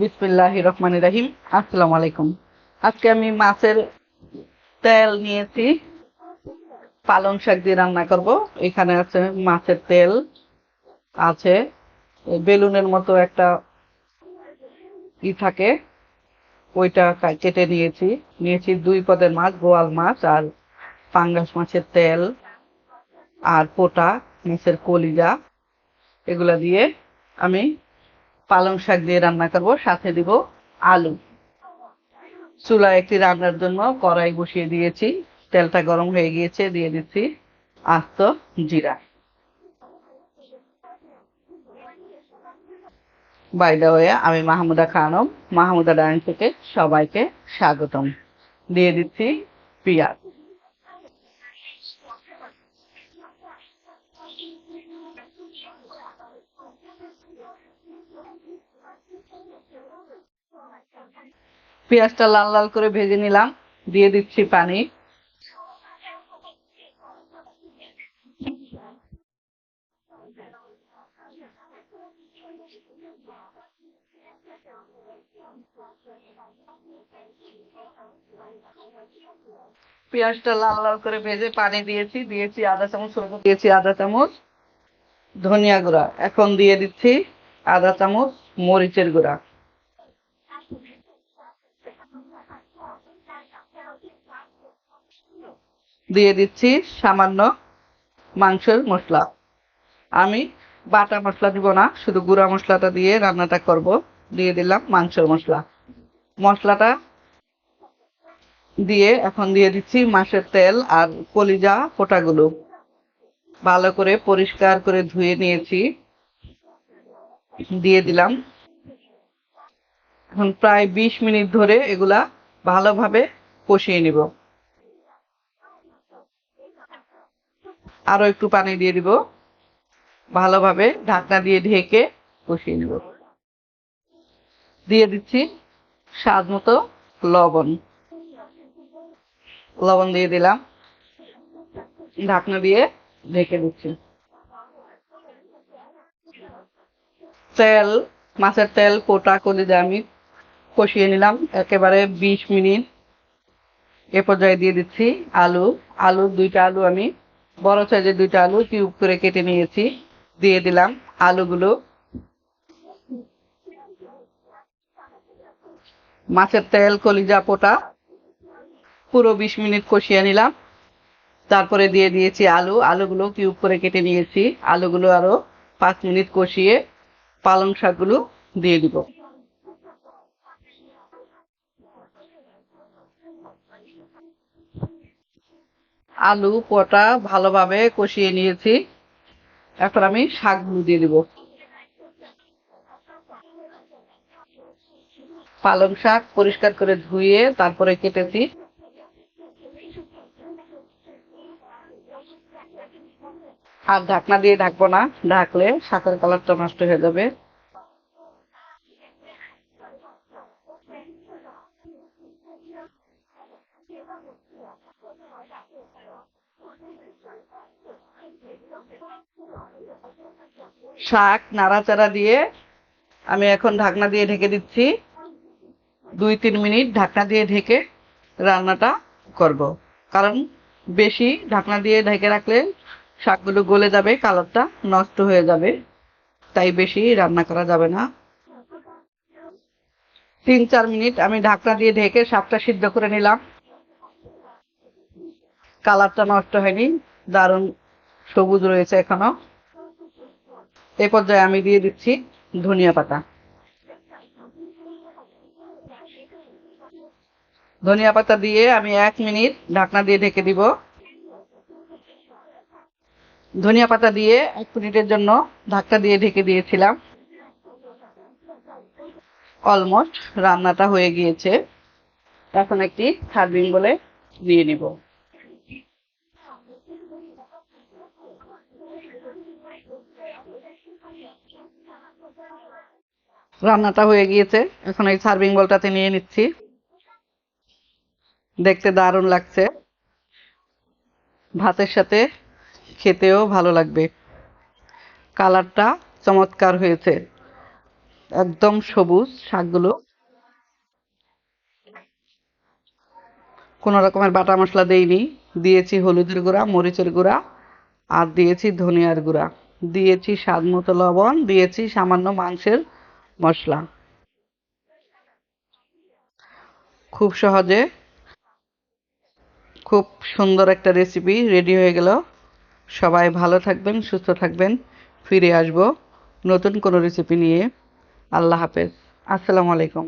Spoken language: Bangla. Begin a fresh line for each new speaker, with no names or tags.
বিসমিল্লাহ রহমান রাহিম। আসসালামু আলাইকুম। আজকে আমি মাছের তেল নিয়েছি। পালং শাক দিয়ে রান্না করব। এখানে আছে মাছের তেল, আছে বেলুনের মতো একটা ই থাকে। ওইটা কেটে নিয়েছি। নিয়েছি দুই পদের মাছ, গোয়াল মাছ আর পাঙ্গাস মাছের তেল আর পোটা, মাছের কলিজা। এগুলা দিয়ে আমি পালং শাক দিয়ে রান্না করব, সাথে দিব আলু। চুলায় একটি রান্নার জন্য কড়াই বসিয়ে দিয়েছি, তেলটা গরম হয়ে গিয়েছে, দিয়ে দিচ্ছি আস্ত জিরা। বাই দ্য ওয়ে আমি মাহমুদা খানম, মাহমুদা ডাইন থেকে সবাইকে স্বাগতম। দিয়ে দিচ্ছি পেঁয়াজ। পেঁয়াজটা লাল লাল করে ভেজে নিলাম। দিয়ে দিচ্ছি পানি। পেঁয়াজটা লাল লাল করে ভেজে পানি দিয়েছি। দিয়েছি আধা চামচ সরষে দিয়েছি আধা চামচ ধনিয়া গুঁড়া। এখন দিয়ে দিচ্ছি আধা চামচ মরিচের গুঁড়া। দিয়ে দিচ্ছি সামান্য মাংসের মশলা। আমি বাটা মশলা দিব না, শুধু গুঁড়া মশলাটা দিয়ে রান্নাটা করব। দিয়ে দিলাম মাংসের মশলা। মশলাটা দিয়ে এখন দিয়ে দিচ্ছি মাছের তেল আর কলিজা ফোটাগুলো। ভালো করে পরিষ্কার করে ধুয়ে নিয়েছি। দিয়ে দিলাম। এখন প্রায় বিশ মিনিট ধরে এগুলা ভালোভাবে কষিয়ে নিব। আরও একটু পানি দিয়ে দিব। ভালোভাবে ঢাকনা দিয়ে ঢেকে কষিয়ে নিব। দিয়ে দিচ্ছি স্বাদ মতো লবণ। লবণ দিয়ে দিলাম। ঢাকনা দিয়ে ঢেকে দিচ্ছি। তেল, মাছের তেল কোটা করে দিয়ে আমি কষিয়ে নিলাম। একেবারে বিশ মিনিট এ পর্যায়ে দিয়ে দিচ্ছি আলু। আলু দুইটা আলু আমি বড় সাইজের দুইটা আলু কিউব করে কেটে নিয়েছি। দিয়ে দিলাম আলুগুলো। মাছের তেল, কলিজা, পোটা, পুরো বিশ মিনিট কষিয়ে নিলাম। তারপরে দিয়ে দিয়েছি আলু। আলুগুলো কিউব করে কেটে নিয়েছি। আলুগুলো আরও পাঁচ মিনিট কষিয়ে পালং শাকগুলো দিয়ে দিব। আলু, পোটা ভালোভাবে কষিয়ে নিয়েছি। এখন আমি শাকগুলো দিয়ে দিব। পালং শাক পরিষ্কার করে ধুয়ে তারপরে কেটেছি। আর ঢাকনা দিয়ে ঢাকবো না, ঢাকলে শাকের কালারটা নষ্ট হয়ে যাবে। শাক নাড়াচাড়া দিয়ে আমি এখন ঢাকনা দিয়ে ঢেকে দিচ্ছি। দুই তিন মিনিট ঢাকনা দিয়ে ঢেকে রান্নাটা করব। কারণ বেশি ঢাকনা দিয়ে ঢেকে রাখলে শাকগুলো গলে যাবে, কালারটা নষ্ট হয়ে যাবে, তাই বেশি রান্না করা যাবে না। তিন চার মিনিট আমি ঢাকনা দিয়ে ঢেকে শাকটা সিদ্ধ করে নিলাম। কালারটা নষ্ট হয়নি, দারুণ সবুজ রয়েছে এখনও। এ পর্যায়ে আমি দিয়ে দিচ্ছি ধনিয়া পাতা। ধনিয়া পাতা দিয়ে আমি এক মিনিট ঢাকনা দিয়ে ঢেকে দিব। ধনিয়া পাতা দিয়ে এক মিনিটের জন্য ঢাকনা দিয়ে ঢেকে দিয়েছিলাম। অলমোস্ট রান্নাটা হয়ে গিয়েছে। এখন একটি সার্ভিং বলে দিয়ে নিব। রান্নাটা হয়ে গিয়েছে। এখন এই সার্ভিং বলটাতে নিয়ে নিচ্ছি। দেখতে দারুণ লাগছে। ভাতের সাথে খেতেও ভালো লাগবে। কালারটা চমৎকার হয়েছে। একদম সবুজ শাকগুলো। কোনো রকমের বাটা মশলা দেইনি। দিয়েছি হলুদের গুঁড়া, মরিচের গুঁড়া আর দিয়েছি ধনিয়ার গুঁড়া। দিয়েছি স্বাদ মতো লবণ, দিয়েছি সামান্য মাংসের মশলা। খুব সহজে খুব সুন্দর একটা রেসিপি রেডি হয়ে গেল। সবাই ভালো থাকবেন, সুস্থ থাকবেন। ফিরে আসব নতুন কোনো রেসিপি নিয়ে। আল্লাহ হাফেজ। আসসালামু আলাইকুম।